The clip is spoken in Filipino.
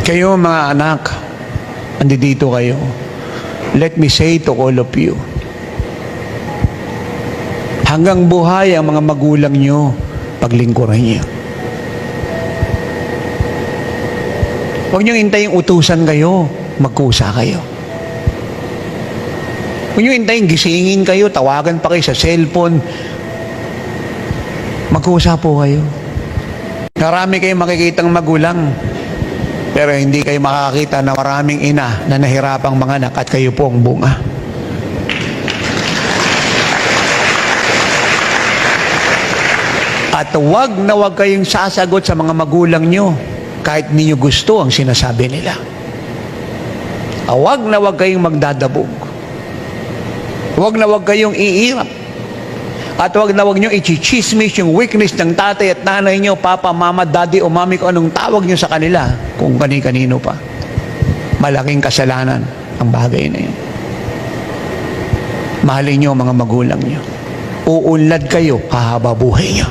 Kayo mga anak, andito kayo. Let me say to all of you, hanggang buhay ang mga magulang nyo, paglingkuran niyo. Huwag niyong hintayin utusan kayo, magkusa kayo. Huwag niyong hintayin gisingin kayo, tawagan pa kayo sa cellphone, magkusa po kayo. Marami kayong makikitang magulang, pero hindi kayo makakita na maraming ina na nahirapang mga anak at kayo po ang bunga. At wag na wag kayong sasagot sa mga magulang nyo kahit ninyo gusto ang sinasabi nila. Ah, Wag na wag kayong magdadabog. Wag na wag kayong iirap. At wag na wag nyo ichichismis yung weakness ng tatay at nanay nyo, papa, mama, daddy o mami kung anong tawag nyo sa kanila, kung kani-kanino pa. Malaking kasalanan ang bagay na yun. Mahalin nyo mga magulang nyo. Uunlad kayo, hahaba buhay nyo.